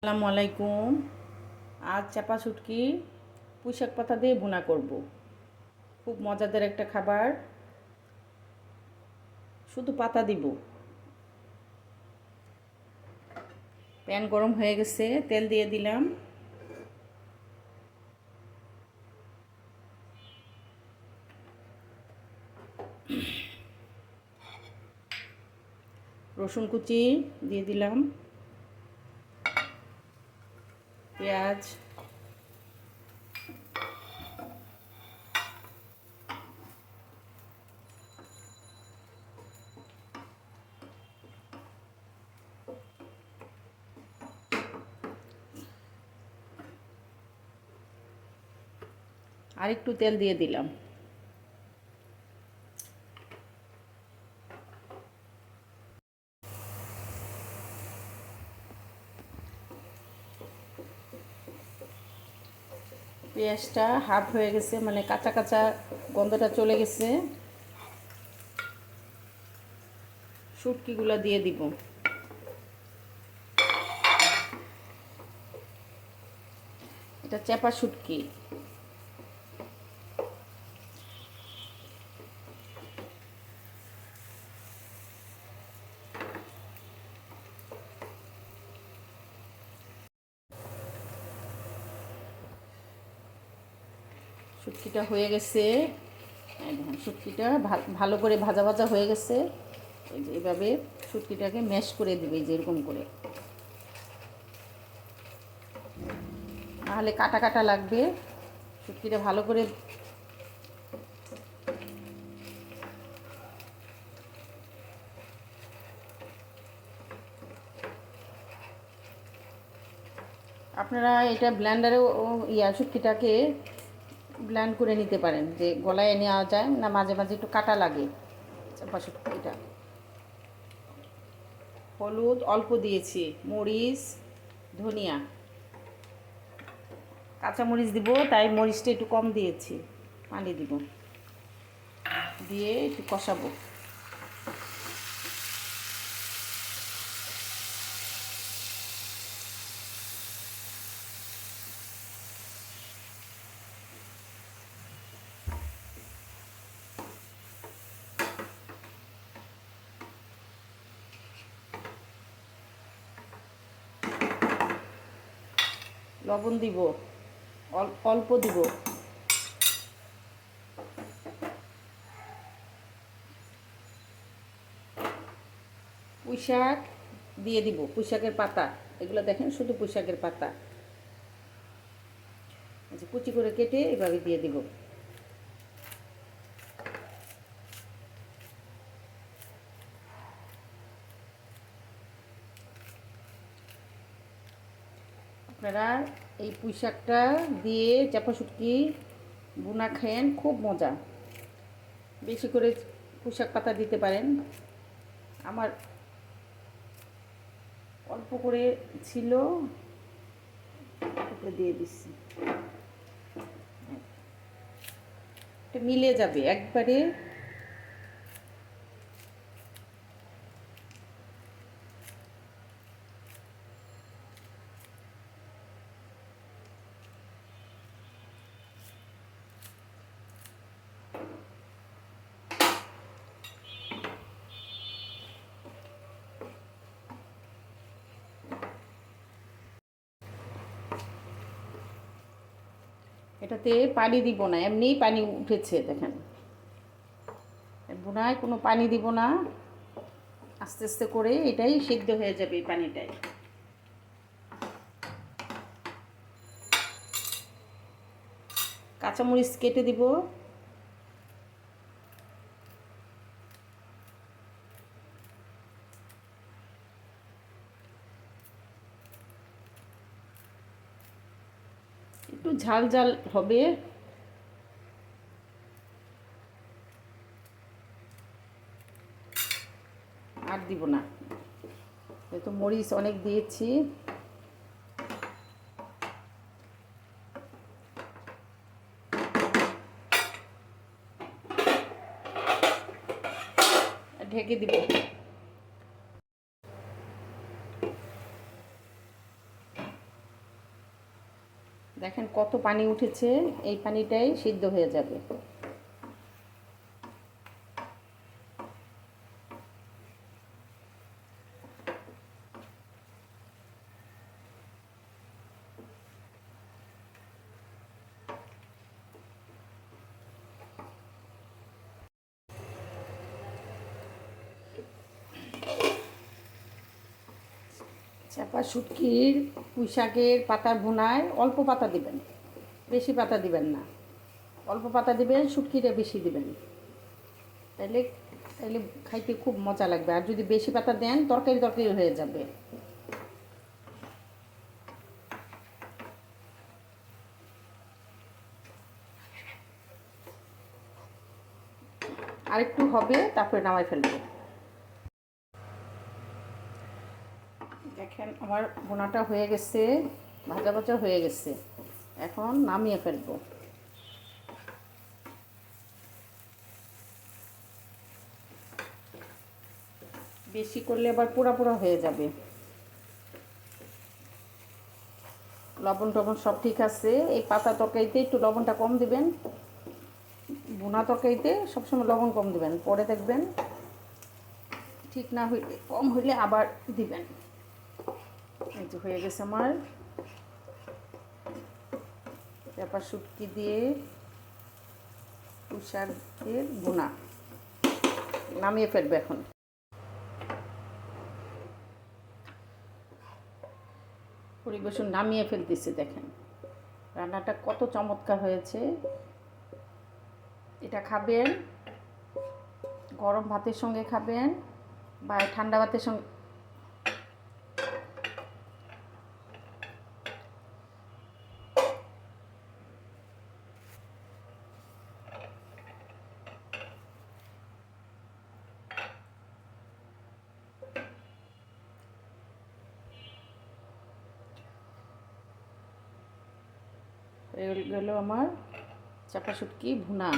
আসসালামু আলাইকুম। আজ চাপা শুটকি পুঁইশাক পাতা দিয়ে ভুনা করব। খুব মজাদার একটা খাবার। শুধু পাতা দিব। প্যান গরম হয়ে গেছে, তেল দিয়ে দিলাম। রসুন কুচি দিয়ে দিলাম। পেঁয়াজ। আর একটু তেল দিয়ে দিলাম। পেঁয়াজটা হাফ হয়ে গেছে মানে কাঁচা কাঁচা গন্ধটা চলে গেছে। শুটকিগুলো দিয়ে দিব। এটা চেপা শুটকি। শুটকিটা হয়ে গেছে। শুটকিটা ভালো করে ভাজা ভাজা হয়ে গেছে। এভাবে শুটকিটাকে ম্যাশ করে দেবে যে এরকম করে। নাহলে কাটা কাটা লাগবে। শুটকিটা ভালো করে আপনারা এটা ব্ল্যান্ডারেও ইয়া শুটকিটাকে ব্ল্যান্ড করে নিতে পারেন, যে গলায় নেওয়া যায় না মাঝে মাঝে একটু কাটা লাগে। এটা। হলুদ অল্প দিয়েছি, মরিচ, ধনিয়া। কাঁচা মরিচ দিব, তাই মরিচটা একটু কম দিয়েছি পানি দিব। দিয়ে একটু কষাবো। লবণ দিব অল্প দিব। পুঁশাক দিয়ে দিব পুঁশাকের পাতা। এগুলো দেখেন, শুধু পুঁশাকের পাতা। আচ্ছা কুচি করে কেটে এভাবে দিয়ে দিব। আপনারা এই পুঁই শাকটা দিয়ে চাপা শুটকি বুনা খেয়েন, খুব মজা। বেশি করে পুঁই শাক পাতা দিতে পারেন। আমার অল্প করে ছিল ওকে দিয়ে দিচ্ছি। এটা মিলে যাবে, একবারে এটাতে পানি দিব না, এমনিই পানি উঠেছে, দেখেন। বোনায় কোনো পানি দিব না, আস্তে আস্তে করে এটাই সিদ্ধ হয়ে যাবে এই পানিটাই। কাঁচামরিচ কেটে দিব একটু ঝাল ঝাল হবে। আর দিব না। তো মরিচ অনেক দিয়েছি। ঢেকে দিব। দেখেন কত পানি উঠেছে এই পানিটাই সিদ্ধ হয়ে যাবে। চাপা শুটকির পুঁই শাকের পাতার ভুনায় অল্প পাতা দিবেন। বেশি পাতা দিবেন না। অল্প পাতা দিবেন শুটকিটা বেশি দিবেন। তাহলে তাহলে খাইতে খুব মজা লাগবে। আর যদি বেশি পাতা দেন, তরকারি তরকারি হয়ে যাবে। আরেকটু হবে, তারপরে নামাই ফেলব দেখেন আমার বোনাটা হয়ে গেছে, ভাজা ভাজা হয়ে গেছে। এখন নামিয়ে ফেলব। বেশি করলে আবার পোড়া পোড়া হয়ে যাবে। লবণ টবণ সব ঠিক আছে। এই পাতা তরকারিতে একটু লবণটা কম দিবেন। বোনা তরকারিতে সবসময় লবণ কম দিবেন। পরে দেখবেন ঠিক না হইলে, কম হইলে আবার দিবেন। এই হয়ে গেছে আমার। পেপার শুটকি দিয়ে তুষারের বোনা নামিয়ে ফেলবে এখন। পরিবেশন নামিয়ে ফেলতেছে, দেখেন। রান্নাটা কত চমৎকার হয়েছে। এটা খাবেন, গরম ভাতের সঙ্গে খাবেন বা ঠান্ডা ভাতের সঙ্গে গেল আমার চাপা শুটকি ভুনা।